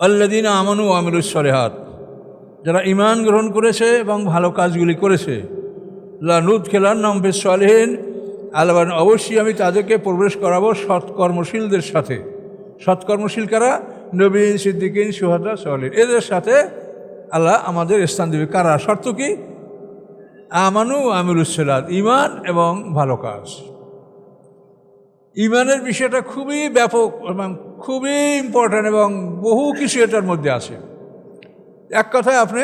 আল্লাদিন আমানু আমিরুসলেহাত যারা ইমান গ্রহণ করেছে এবং ভালো কাজগুলি করেছে। লানুদ খেলার নাম বেশ আল্লাহ অবশ্যই আমি তাদেরকে প্রবেশ করাবো সৎকর্মশীলদের সাথে। সৎকর্মশীল কারা? নবীন, সিদ্দিকিন, সুহাদা সলিন এদের সাথে আল্লাহ আমাদের স্থান দেবে। কারা? শর্ত কি? আমানু আমিরুসলাদ ইমান এবং ভালো কাজ। ইমানের বিষয়টা খুবই ব্যাপক এবং খুবই ইম্পর্ট্যান্ট এবং বহু কিছু এটার মধ্যে আছে। এক কথায় আপনি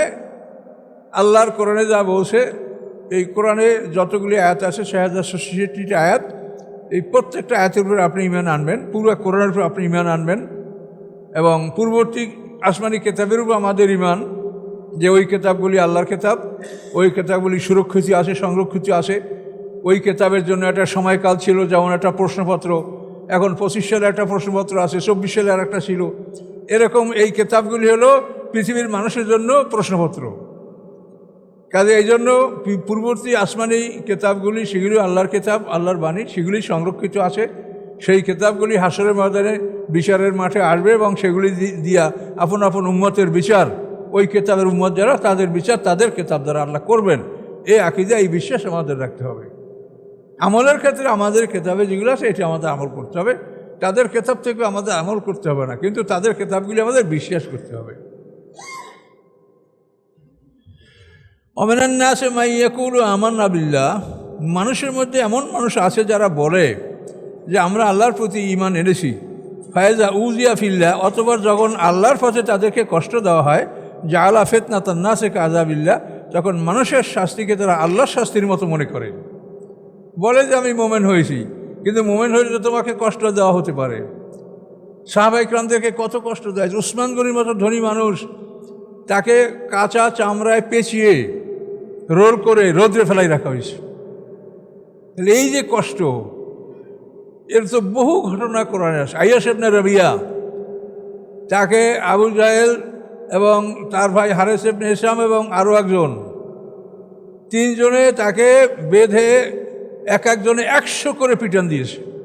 আল্লাহর কোরআনে যা বলছে, এই কোরআনে যতগুলি আয়াত আছে, ছয় হাজার ছেষট্টিটি আয়াত, এই প্রত্যেকটা আয়াতের উপরে আপনি ইমান আনবেন, পুরো কোরআনের উপর আপনি ইমান আনবেন এবং পূর্ববর্তী আসমানি কেতাবের উপর আমাদের ইমান, যে ওই কেতাবগুলি আল্লাহর কেতাব, ওই কেতাবগুলি সুরক্ষিত আছে, সংরক্ষিত আছে, ওই কেতাবের জন্য একটা সময়কাল ছিল, যেমন একটা প্রশ্নপত্র এখন পঁচিশ সালে একটা প্রশ্নপত্র আছে, চব্বিশ সালে আর একটা ছিল। এরকম এই কেতাবগুলি হলো পৃথিবীর মানুষের জন্য প্রশ্নপত্র। কাজে এই জন্য পূর্ববর্তী আসমানি কেতাবগুলি, সেগুলি আল্লাহর কেতাব, আল্লাহর বাণী, সেগুলি সংরক্ষিত আছে। সেই কেতাবগুলি হাসরের ময়দানে বিচারের মাঠে আসবে এবং সেগুলি দিয়া আপন আপন উম্মতের বিচার, ওই কেতাবের উম্মত যারা, তাদের বিচার তাদের কেতাব দ্বারা আল্লাহ করবেন। এই আকিদা, এই বিশ্বাস আমাদের রাখতে হবে। আমলের ক্ষেত্রে আমাদের কেতাবে যেগুলো আছে, এটি আমাদের আমল করতে হবে। তাদের কেতাব থেকে আমাদের আমল করতে হবে না, কিন্তু তাদের কেতাবগুলি আমাদের বিশ্বাস করতে হবে। অমেনান্না আছে মাইয়াকুল আমার নাবিল্লা মানুষের মধ্যে এমন মানুষ আছে যারা বলে যে, আমরা আল্লাহর প্রতি ইমান এনেছি। ফায়েজা উজিয়া ফিল্লা অতবার যখন আল্লাহর পথে তাদেরকে কষ্ট দেওয়া হয় যা আলা ফেতনা তান্না শেখ আজাবিল্লা তখন মানুষের শাস্তিকে তারা আল্লাহর শাস্তির মতো মনে করে। বলে যে আমি মোমেন হয়েছি, কিন্তু মোমেন তো তোমাকে কষ্ট দেওয়া হতে পারে। সাহাবাইকরামদেরকে কত কষ্ট দেয় উসমান গনির মতো ধনী মানুষ তাকে কাঁচা চামড়ায় পেঁচিয়ে রোল করে রোদ্রে ফেলাই রাখা হয়েছে। তাহলে এই যে কষ্ট, এর তো বহু ঘটনা কোরআনে আসে আইয়াসেবনে রবিয়া তাকে আবু জাহেল এবং তার ভাই হারেস এবনে ইসলাম এবং আরও একজন, তিনজনে তাকে বেঁধে এক একজনে একশো করে পিটন দিয়েছে।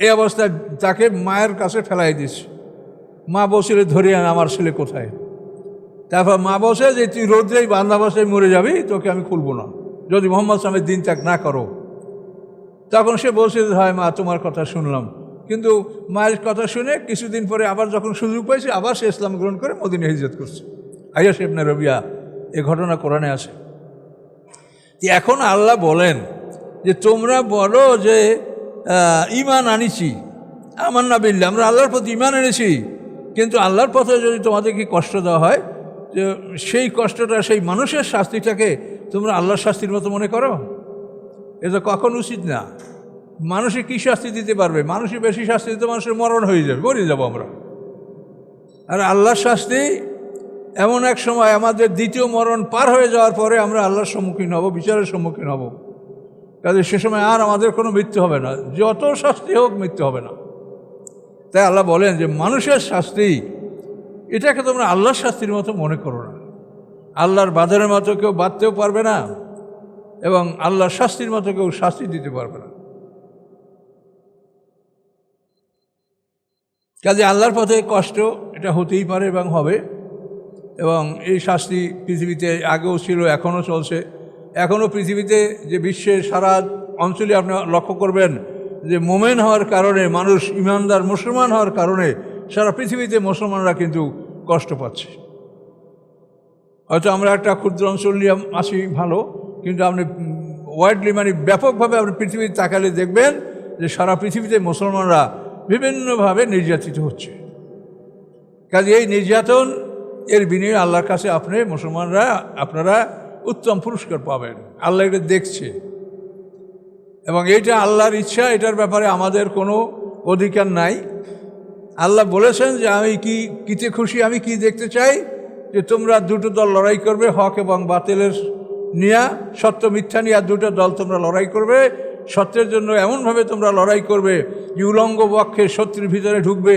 এই অবস্থায় তাকে মায়ের কাছে ফেলাই দিয়েছে। মা বসিলে ধরে আন, আমার ছেলে কোথায়? তারপর মা বসে যে, তুই রোদ্রেই বান্ধা বসে মরে যাবি, তোকে আমি খুলবো না। যদি মোহাম্মদ সামের দিন ত্যাগ না করো। তখন সে বলছে, হয় মা, তোমার কথা শুনলাম। কিন্তু মায়ের কথা শুনে কিছুদিন পরে আবার যখন সুযোগ পাইছে, আবার সে ইসলাম গ্রহণ করে মদিনে হিজরত করছে। আইয়া শেবনা রবিয়া, এ ঘটনা কোরআনে আছে। এখন আল্লাহ বলেন যে তোমরা বলো যে ইমান আনিছি। আমার না বিল্লা আমরা আল্লাহর প্রতি ইমান এনেছি। কিন্তু আল্লাহর পথে যদি তোমাদেরকে কষ্ট দেওয়া হয়, যে সেই কষ্টটা, সেই মানুষের শাস্তিটাকে তোমরা আল্লাহর শাস্তির মতো মনে করো? এটা কখন উচিত না। মানুষে কী শাস্তি দিতে পারবে? মানুষই বেশি শাস্তি দিতে মানুষের মরণ হয়ে যাবে, মরে যাব আমরা। আর আল্লাহর শাস্তি, এমন এক সময় আমাদের দ্বিতীয় মরণ পার হয়ে যাওয়ার পরে আমরা আল্লাহর সম্মুখীন হব, বিচারের সম্মুখীন হব। কাজে সে সময় আর আমাদের কোনো মৃত্যু হবে না। যত শাস্তি হোক, মৃত্যু হবে না। তাই আল্লাহ বলেন যে, মানুষের শাস্তি, এটাকে তোমরা আল্লাহর শাস্তির মতো মনে করো না। আল্লাহর বাজারের মতো কেউ বাঁধতেও পারবে না এবং আল্লাহর শাস্তির মতো কেউ শাস্তি দিতে পারবে না। কাজে আল্লাহর পথে কষ্ট, এটা হতেই পারে এবং হবে। এবং এই শাস্তি পৃথিবীতে আগেও ছিল, এখনও চলছে। এখনও পৃথিবীতে যে বিশ্বের সারা অঞ্চলে আপনি লক্ষ্য করবেন, যে মোমেন হওয়ার কারণে, মানুষ ইমানদার মুসলমান হওয়ার কারণে সারা পৃথিবীতে মুসলমানরা কিন্তু কষ্ট পাচ্ছে। হয়তো আমরা একটা ক্ষুদ্র অঞ্চল নিয়ে আসি ভালো, কিন্তু আপনি ওয়াইডলি মানে ব্যাপকভাবে আপনি পৃথিবীতে তাকালে দেখবেন যে সারা পৃথিবীতে মুসলমানরা বিভিন্নভাবে নির্যাতিত হচ্ছে। কাজে এই নির্যাতন, এর বিনিময়ে আল্লাহর কাছে আপনি মুসলমানরা, আপনারা উত্তম পুরস্কার পাবেন। আল্লাহ এটা দেখছে। এবং এইটা আল্লাহর ইচ্ছা, এটার ব্যাপারে আমাদের কোনো অধিকার নাই। আল্লাহ বলেছেন যে আমি কি, কিতে খুশি, আমি কি দেখতে চাই? যে তোমরা দুটো দল লড়াই করবে, হক এবং বাতিলের নিয়া, সত্য, মিথ্যা নিয়ে দুটো দল তোমরা লড়াই করবে। সত্যের জন্য এমনভাবে তোমরা লড়াই করবে যে উলঙ্গ বক্ষে শত্রুর ভিতরে ঢুকবে,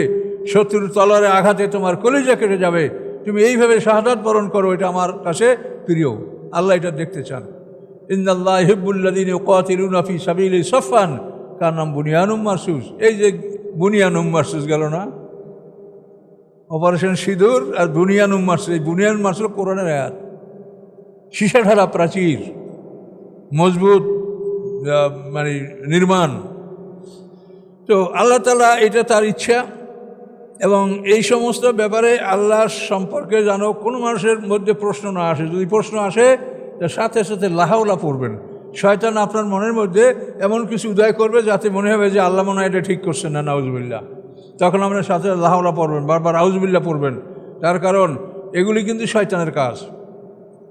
শত্রুর তলরে আঘাতে তোমার কলিজা কেটে যাবে। তুমি এইভাবে শাহাদাত বরণ করো, এটা আমার কাছে প্রিয়। আল্লাহ এটা দেখতে চান। ইন্দাল্লাহ হিবুল্লাদিন কাতিরুন আফি সাবিল সফান কার নাম? বুনিয়ানুম মারসুস। এই যে বুনিয়ানুম মারসুস গেল না? অপারেশন সিঁদুর আর বুনিয়ানুম মারছে এই বুনিয়ান মারছিল কোরআনের আয়াত। ঢালা প্রাচীর, মজবুত মানে নির্মাণ। তো আল্লাহ তালা এটা তার ইচ্ছা। এবং এই সমস্ত ব্যাপারে আল্লাহ সম্পর্কে যেন কোনো মানুষের মধ্যে প্রশ্ন না আসে। যদি প্রশ্ন আসে সাথে সাথে লাহাওলা পড়বেন। শয়তান আপনার মনের মধ্যে এমন কিছু উদয় করবে যাতে মনে হবে যে আল্লাহ মনে হয় এটা ঠিক করছেন না নাউজবিল্লা তখন আপনার সাথে লাহাওলা পড়বেন, বারবার আউজবিল্লা পড়বেন। তার কারণ, এগুলি কিন্তু শয়তানের কাজ।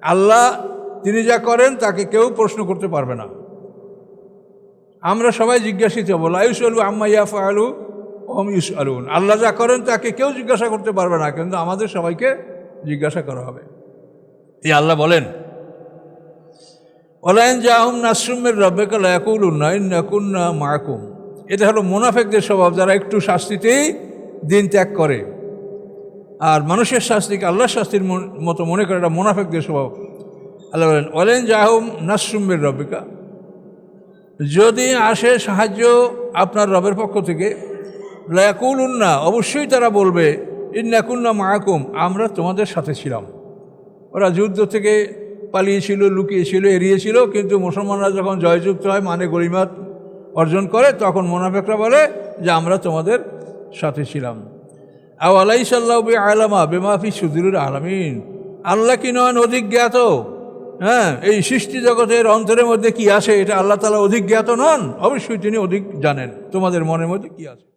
আল্লাহ, তিনি যা করেন তাকে কেউ প্রশ্ন করতে পারবে না। আমরা সবাই জিজ্ঞাসিত হব লাইস আলু আম্মা ইয়াফ আলু ওম ইউস আলুন আল্লাহ যা করেন তাকে কেউ জিজ্ঞাসা করতে পারবে না, কিন্তু আমাদের সবাইকে জিজ্ঞাসা করা হবে। এই আল্লাহ বলেন, ওলাইন জাহুম নাসরুমের রব্বেকা লাকুল উন্নয়ন নাকুন্না মাকুম। এটা হলো মোনাফেকদের স্বভাব, যারা একটু শাস্তিতেই দিন ত্যাগ করে। আর মানুষের শাস্তিকে আল্লাহর শাস্তির মতো মনে করে? এটা মোনাফেকদের স্বভাব। আল্লাহ বলেন ওলেন জাহুম নাসরুমের রব্বিকা। যদি আসে সাহায্য আপনার রবের পক্ষ থেকে লাকুল উন্না অবশ্যই তারা বলবে, ইন্নাকুন্না মাহকুম আমরা তোমাদের সাথে ছিলাম। ওরা যুদ্ধ থেকে পালিয়েছিল, লুকিয়েছিল, এড়িয়েছিল, কিন্তু মুসলমানরা যখন জয়যুক্ত হয় মানে গরিমাত অর্জন করে, তখন মোনাফেকরা বলে যে, আমরা তোমাদের সাথে ছিলাম। আও আলাই সাল্লাহ বে আলামা বেমাফি সুদুরুর আলামিন। আল্লাহ কি নন অধিক জ্ঞাত? হ্যাঁ এই সৃষ্টি জগতের অন্তরের মধ্যে কি আছে? এটা আল্লাহ তালা অধিক জ্ঞাত নন? অবশ্যই তিনি অধিক জানেন। তোমাদের মনের মধ্যে কি আছে?